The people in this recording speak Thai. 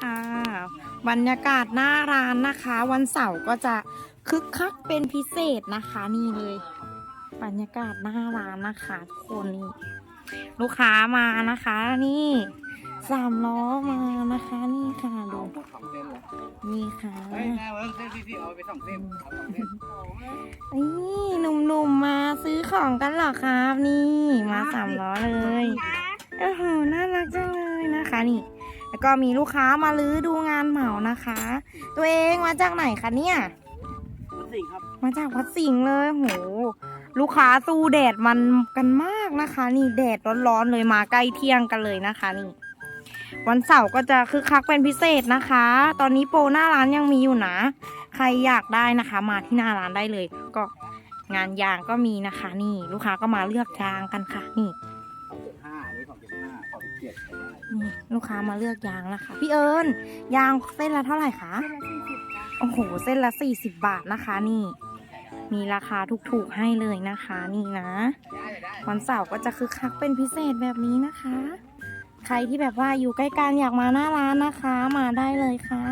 ค่ะบรรยากาศหน้าร้านนะคะ วันเสาร์ก็จะคึกคักเป็นพิเศษนะคะนี่เลย บรรยากาศหน้าร้านนะคะทุกคนนี่ลูกค้ามานะคะ นี่สามล้อมานะคะนี่ค่ะดูสองเส้นเลยนี่ค่ะเฮ้ยแม่เวิร์กเส้นที่ที่เอาไปสองเส้นเอาสองเส้นนี่หนุ่มๆมาซื้อของกันเหรอครับ นี่มาสามล้อเลยโอ้โหน่ารักจังเลยนะคะนี่ แล้วก็มีลูกค้ามาลื้อดูงานเหมานะคะ ตัวเองมาจากไหนคะเนี่ยสี่ครับ มาจากวัดสิงห์เลยโหลูกค้าสู้แดดมันกันมากนะคะ นี่แดดร้อนๆเลยมาใกล้เที่ยงกันเลยนะคะนี่ วันเสาร์ก็จะคึกคักเป็นพิเศษนะคะ ตอนนี้โปรหน้าร้านยังมีอยู่นะ ใครอยากได้นะคะ มาที่หน้าร้านได้เลย ก็งานยางก็มีนะคะ นี่ ลูกค้าก็มาเลือกยางกันค่ะ นี่ นี่ลูกค้ามาเลือกยางแล้วค่ะพี่เอิญยางเส้นละเท่าไหร่คะโอ้โห เส้นละ 40 บาทนะคะนี่ มีราคาถูกๆให้เลยนะคะนี่นะ ได้ได้วันเสาร์ก็จะคึกคักเป็นพิเศษแบบนี้นะคะ ใครที่แบบว่าอยู่ใกล้กันอยากมาหน้าร้านนะคะ มาได้เลยค่ะ